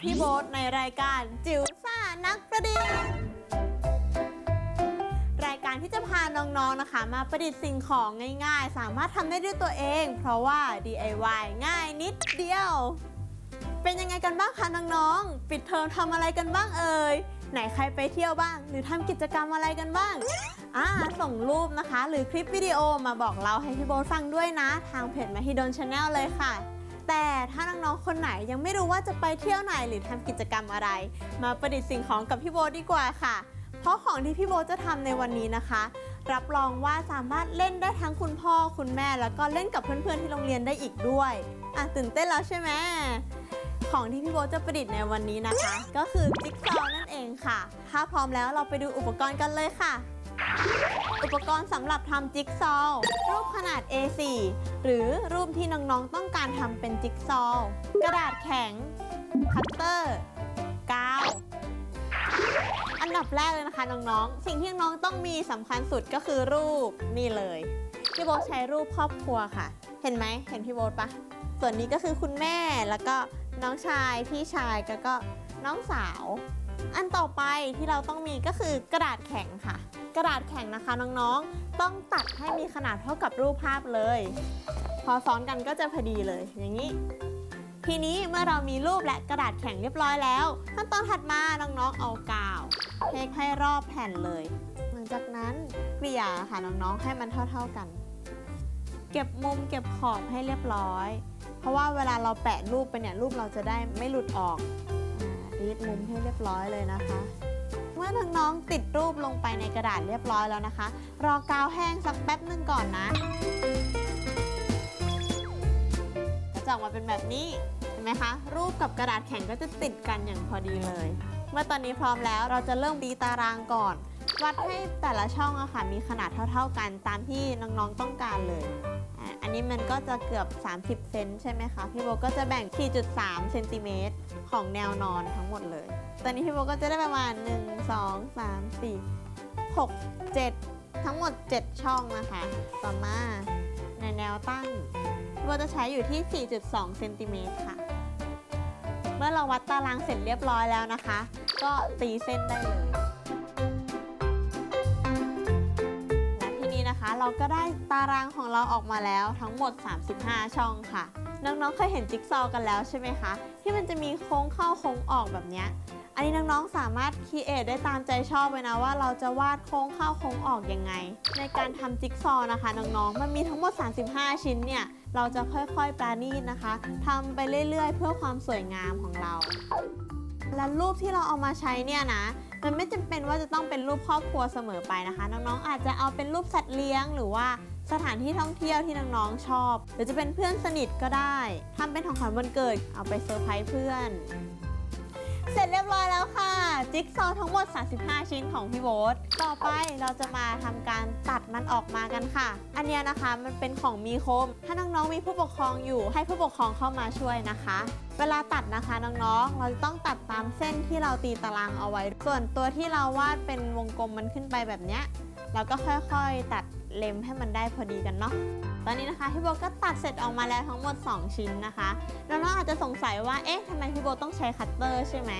พี่โบ๊ทในรายการจิ๋วซ่านักประดิษฐ์รายการที่จะพาน้องๆนะคะ มาประดิษฐ์สิ่งของง่ายๆ สามารถทำได้ด้วยตัวเอง เพราะว่า DIY ง่ายนิดเดียว เป็นยังไงกันบ้างคะน้องๆปิดเทอมทำอะไรกันบ้างเอ่ยไหนใครไปเที่ยวบ้าง หรือทำกิจกรรมอะไรกันบ้างอ่าส่งรูปนะคะ หรือคลิปวิดีโอมาบอกเราให้พี่โบทฟังด้วยนะ ทางเพจมาฮิดนชาแนลเลยค่ะ แต่ถ้าน้องๆคนไหนยังไม่รู้ว่าจะไปเที่ยวไหนหรือทำกิจกรรมอะไร มาประดิษฐ์สิ่งของกับพี่โบดีกว่าค่ะ เพราะของที่พี่โบจะทำในวันนี้นะคะ รับรองว่าสามารถเล่นได้ทั้งคุณพ่อคุณแม่ แล้วก็เล่นกับเพื่อนๆที่โรงเรียนได้อีกด้วยอะตื่นเต้นแล้วใช่ไหมของที่พี่โบจะประดิษฐ์ในวันนี้นะคะ ก็คือจิ๊กซอว์นั่นเองค่ะ ถ้าพร้อมแล้วเราไปดูอุปกรณ์กันเลยค่ะ อุปกรณ์สำหรับทำจิ๊กซอว์รูปขนาด A4 หรือรูปที่น้องๆต้องการทำเป็นจิ๊กซอว์กระดาษแข็ง คัตเตอร์ กาว อันดับแรกเลยนะคะน้องๆ สิ่งที่น้องต้องมีสำคัญสุดก็คือรูปนี่เลย พี่โบ๊ทใช้รูปครอบครัวค่ะ เห็นไหมเห็นพี่โบ๊ทปะส่วนนี้ก็คือคุณแม่แล้วก็น้องชายพี่ชายแล้วก็น้องสาว อันต่อไปที่เราต้องมีก็คือกระดาษแข็งค่ะ กระดาษแข็งนะคะน้องๆ ต้องตัดให้มีขนาดเท่ากับรูปภาพเลย พอซ้อนกันก็จะพอดีเลย อย่างนี้ ทีนี้เมื่อเรามีรูปและกระดาษแข็งเรียบร้อยแล้วขั้นตอนถัดมาน้องๆเอากาวเทให้รอบแผ่นเลย หลังจากนั้นเกลี่ยค่ะน้องๆให้มันเท่า ๆกัน เก็บมุมเก็บขอบให้เรียบร้อย เพราะว่าเวลาเราแปะรูปไปเนี่ยรูปเราจะได้ไม่หลุดออก รีดมุมให้เรียบร้อยเลยนะคะ เมื่อน้องๆติดรูปลงไปในกระดาษเรียบร้อยแล้วนะคะ รอกาวแห้งสักแป๊บหนึ่งก่อนนะก็จะออกมาเป็นแบบนี้เห็นไหมคะ รูปกับกระดาษแข็งก็จะติดกันอย่างพอดีเลย เมื่อตอนนี้พร้อมแล้วเราจะเริ่มตีตารางก่อน วัดให้แต่ละช่องอะค่ะ มีขนาดเท่า ๆกันตามที่น้องๆต้องการเลย อันนี้มันก็จะเกือบ 30 เซนใช่ไหมคะ พี่โบก็จะแบ่ง 4.3 เซนติเมตรของแนวนอนทั้งหมดเลย ตอนนี้พี่โบก็จะได้ประมาณ 1 2 3 4 6 7 ทั้งหมด 7 ช่องนะคะ ต่อมาในแนวตั้งพี่โบจะใช้อยู่ที่ 4.2 เซนติเมตรค่ะ เมื่อเราวัดตารางเสร็จเรียบร้อยแล้วนะคะ ก็ตีเส้นได้เลย เราก็ได้ตารางของเราออกมาแล้วทั้งหมด 35 ช่องค่ะ น้องๆเคยเห็นจิ๊กซอว์กันแล้วใช่ไหมคะ ที่มันจะมีโค้งเข้าโค้งออกแบบนี้อันนี้น้องๆสามารถคีเอทได้ตามใจชอบเลยนะว่าเราจะวาดโค้งเข้าโค้งออกยังไง ในการทำจิ๊กซอว์นะคะน้องๆมันมีทั้งหมด 35 ชิ้นเนี่ยเราจะค่อยๆปราณีตนะคะทำไปเรื่อยๆ เพื่อความสวยงามของเรา และรูปที่เราเอามาใช้เนี่ยนะ มันไม่จำเป็นว่าจะต้องเป็นรูปครอบครัวเสมอไปนะคะ น้องๆอาจจะเอาเป็นรูปสัตว์เลี้ยง หรือว่าสถานที่ท่องเที่ยวที่น้องๆชอบ หรือจะเป็นเพื่อนสนิทก็ได้ทำเป็นของขวัญวันเกิด เอาไปเซอร์ไพรส์เพื่อน เสร็จเรียบร้อยแล้วค่ะ จิ๊กซอว์ทั้งหมด 35 ชิ้นของพี่โบ๊ทต่อไปเราจะมาทำการตัดมันออกมากันค่ะ อันเนี้ยนะคะมันเป็นของมีคม ถ้าน้องๆมีผู้ปกครองอยู่ ให้ผู้ปกครองเข้ามาช่วยนะคะ เวลาตัดนะคะน้องๆ เราจะต้องตัดตามเส้นที่เราตีตารางเอาไว้ ส่วนตัวที่เราวาดเป็นวงกลมมันขึ้นไปแบบเนี้ย เราก็ค่อยๆตัดเล็มให้มันได้พอดีกันเนาะ ตอนนี้นะคะพี่โบก็ตัดเสร็จออกมาแล้วทั้งหมด 2 ชิ้นนะคะน้องๆอาจจะสงสัยว่าเอ๊ะทำไมพี่โบต้องใช้คัตเตอร์ใช่ไหม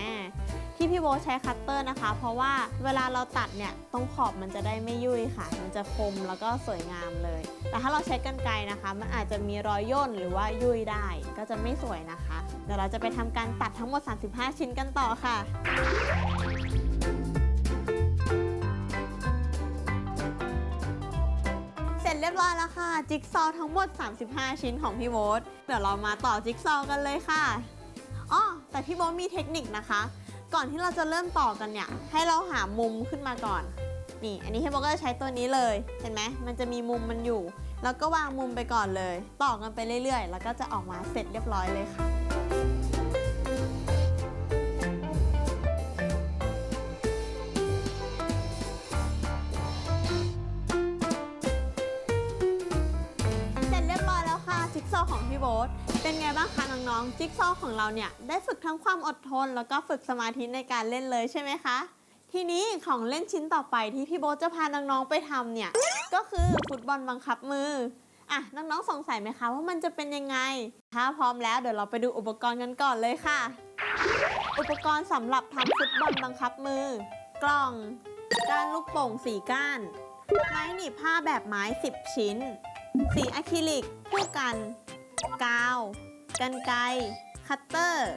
ที่พี่โบใช้คัตเตอร์นะคะ เพราะว่าเวลาเราตัดเนี่ยตรงขอบมันจะได้ไม่ยุ่ยค่ะ มันจะคมแล้วก็สวยงามเลย แต่ถ้าเราใช้กรรไกรนะคะ มันอาจจะมีรอยย่นหรือว่ายุ่ยได้ ก็จะไม่สวยนะคะเดี๋ยวเราจะไปทำการตัดทั้งหมด 35 ชิ้นกันต่อค่ะ เร็จเรียบร้อยแล้วค่ะ จิ๊กซอว์ทั้งหมด 35 ชิ้นของพี่โบ๊ทเดี๋ยวเรามาต่อจิ๊กซอว์กันเลยค่ะอ๋อแต่พี่โบ๊ทมีเทคนิคนะคะ ก่อนที่เราจะเริ่มต่อกันเนี่ย ให้เราหามุมขึ้นมาก่อน นี่ อันนี้พี่โบ๊ทก็จะใช้ตัวนี้เลย เห็นไหมมันจะมีมุมมันอยู่ แล้วก็วางมุมไปก่อนเลย ต่อกันไปเรื่อยๆ แล้วก็จะออกมาเสร็จเรียบร้อยเลยค่ะ พี่โบ๊ทเป็นไงบ้างคะน้องๆจิ๊กซอว์ของเราเนี่ยได้ฝึกทั้งความอดทน แล้วก็ฝึกสมาธิในการเล่นเลยใช่ไหมคะ ทีนี้ของเล่นชิ้นต่อไปที่พี่โบ๊ทจะพาน้องๆไปทำเนี่ยก็คือฟุตบอลบังคับมืออะน้องๆสงสัยไหมคะว่ามันจะเป็นยังไง ถ้าพร้อมแล้วเดี๋ยวเราไปดูอุปกรณ์กันก่อนเลยค่ะ อุปกรณ์สำหรับทำฟุตบอลบังคับมือ กล่องก้านลูกโป่งสีก้าน ไม้หนีบผ้าแบบไม้ 10 ชิ้น สีอะคริลิกคู่กัน กาว กันไกรคัตเตอร์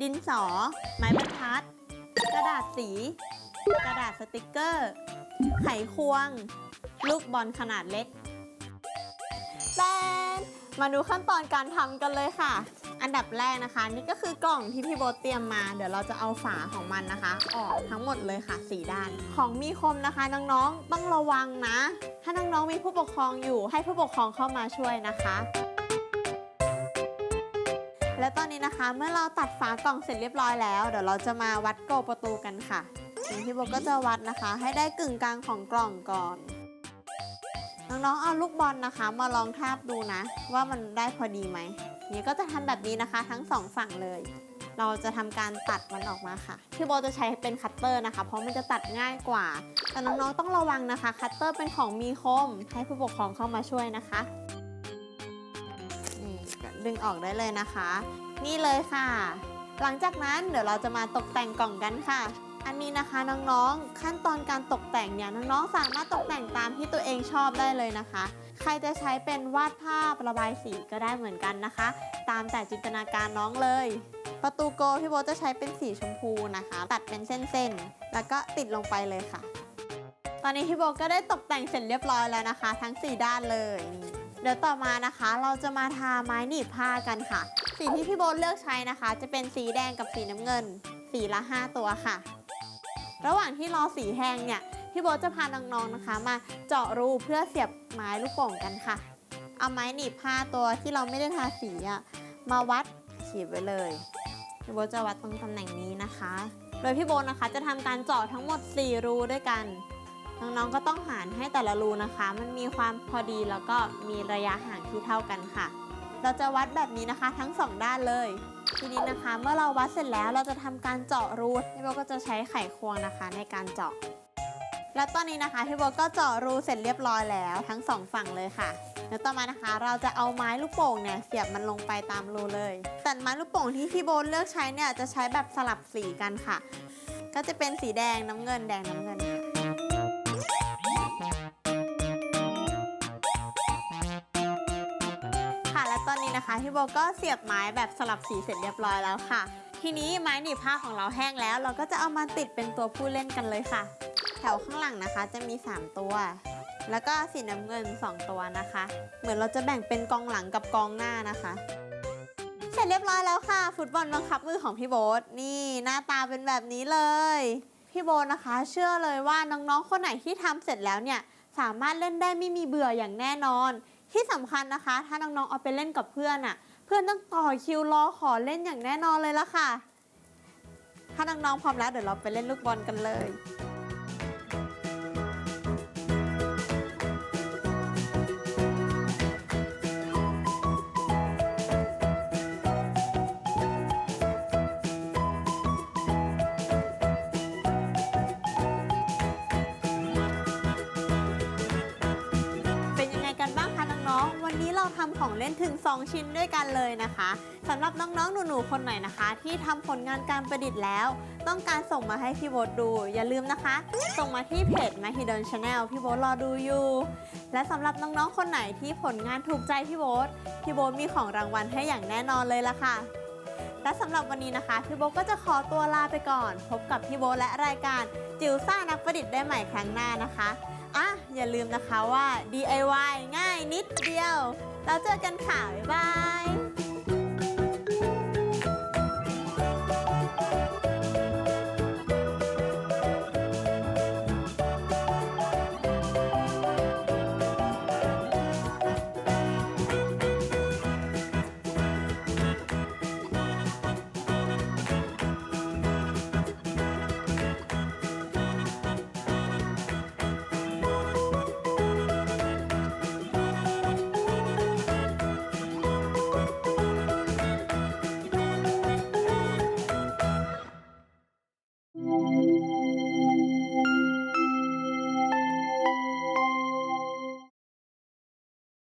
ดินสอ ไม้บรรทัด กระดาษสี กระดาษสติกเกอร์ ไขควง ลูกบอลขนาดเล็กแตนมาดูขั้นตอนการทำกันเลยค่ะ อันดับแรกนะคะ นี่ก็คือกล่องที่พี่โบทเตรียมมา เดี๋ยวเราจะเอาฝาของมันนะคะ ออกทั้งหมดเลยค่ะสีด้าน ของมีคมนะคะน้องๆต้องระวังนะ ถ้าน้องๆมีผู้ปกครองอยู่ให้ผู้ปกครองเข้ามาช่วยนะคะ และตอนนี้นะคะเมื่อเราตัดฝากล่องเสร็จเรียบร้อยแล้ว เดี๋ยวเราจะมาวัดโกประตูกันค่ะสิ่งที่โบก็จะวัดนะคะ ให้ได้กึ่งกลางของกล่องก่อนน้องๆเอาลูกบอลนะคะ มาลองทาบดูนะ ว่ามันได้พอดีไหมนี่ก็จะทำแบบนี้นะคะ ทั้งสองฝั่งเลย เราจะทำการตัดมันออกมาค่ะพี่โบจะใช้เป็นคัตเตอร์นะคะ เพราะมันจะตัดง่ายกว่า แต่น้องๆต้องระวังนะคะ คัตเตอร์เป็นของมีคม ให้ผู้ปกครองเข้ามาช่วยนะคะ ดึงออกได้เลยนะคะ นี่เลยค่ะ หลังจากนั้นเดี๋ยวเราจะมาตกแต่งกล่องกันค่ะ อันนี้นะคะน้องๆ ขั้นตอนการตกแต่งเนี่ยน้องๆ สามารถตกแต่งตามที่ตัวเองชอบได้เลยนะคะ ใครจะใช้เป็นวาดภาพระบายสีก็ได้เหมือนกันนะคะ ตามแต่จินตนาการน้องเลย ประตูโกพี่โบจะใช้เป็นสีชมพูนะคะ ตัดเป็นเส้นๆ แล้วก็ติดลงไปเลยค่ะตอนนี้พี่โบก็ได้ตกแต่งเสร็จเรียบร้อยแล้วนะคะ ทั้ง 4 ด้านเลย เดี๋ยวต่อมานะคะ เราจะมาทาไม้หนีบผ้ากันค่ะ สีที่พี่โบทเลือกใช้นะคะ จะเป็นสีแดงกับสีน้ำเงิน สีละ 5 ตัวค่ะ ระหว่างที่รอสีแห้งเนี่ยพี่โบทจะพาน้องๆนะคะ มาเจาะรูเพื่อเสียบไม้ลูกโป่งกันค่ะ เอาไม้หนีบผ้าตัวที่เราไม่ได้ทาสีอะมาวัดขีดไว้เลยพี่โบทจะวัดตรงตำแหน่งนี้นะคะ โดยพี่โบทนะคะจะทำการเจาะทั้งหมด 4 รูด้วยกัน น้องๆก็ต้องหารให้แต่ละรูนะคะ มันมีความพอดีแล้วก็มีระยะห่างที่เท่ากันค่ะ เราจะวัดแบบนี้นะคะทั้ง 2 ด้านเลย ทีนี้นะคะเมื่อเราวัดเสร็จแล้วเราจะทำการเจาะรูพี่โบก็จะใช้ไขควงนะคะในการเจาะ และตอนนี้นะคะพี่โบก็เจาะรูเสร็จเรียบร้อยแล้วทั้งสองฝั่งเลยค่ะแล้วต่อมานะคะ เราจะเอาไม้ลูกโป่งเนี่ยเสียบมันลงไปตามรูเลยแต่ไม้ลูกโป่งที่พี่โบเลือกใช้เนี่ยจะใช้แบบสลับสีกันค่ะ ก็จะเป็นสีแดงน้ำเงินแดงน้ำเงินค่ะ นะคะพี่โบก็เสียบไม้แบบสลับสีเสร็จเรียบร้อยแล้วค่ะ ทีนี้ไม้หนีบผ้าของเราแห้งแล้ว เราก็จะเอามาติดเป็นตัวผู้เล่นกันเลยค่ะ แถวข้างหลังนะคะจะมี 3 ตัว แล้วก็สีน้ำเงิน 2 ตัวนะคะ เหมือนเราจะแบ่งเป็นกองหลังกับกองหน้านะคะ เสร็จเรียบร้อยแล้วค่ะ ฟุตบอลบังคับมือของพี่โบ๊ทนี่หน้าตาเป็นแบบนี้เลยพี่โบนะคะ เชื่อเลยว่าน้องๆคนไหนที่ทำเสร็จแล้วเนี่ยสามารถเล่นได้ไม่มีเบื่ออย่างแน่นอน ที่สำคัญนะคะ ถ้าน้องๆเอาไปเล่นกับเพื่อนอะ่ะ เพื่อนต้องต่อคิวรอขอเล่นอย่างแน่นอนเลยละค่ะ ถ้าน้องๆพร้อมแล้วเดี๋ยวเราไปเล่นลูกบอลกันเลย น้องๆ วันนี้เราทำของเล่นถึง 2 ชิ้นด้วยกันเลยนะคะสำหรับน้องๆ หนูๆ คนไหนนะคะ ที่ทำผลงานการประดิษฐ์แล้ว ต้องการส่งมาให้พี่โบทดู อย่าลืมนะคะ ส่งมาที่เพจ m a h i d o n Channel พี่โบทรอดูอยู่ และสำหรับน้องๆ คนไหนที่ผลงานถูกใจพี่โบทพี่โบทมีของรางวัลให้อย่างแน่นอนเลยละค่ะ และสำหรับวันนี้นะคะพี่โบทก็จะขอตัวลาไปก่อน พบกับพี่โบทและรายการจิ๋วซ่านักประดิษฐ์ได้ใหม่ครั้งหน้านะคะ อะอย่าลืมนะคะว่า DIY ง่ายนิดเดียวแล้วเจอกันค่ะ บ๊ายบาย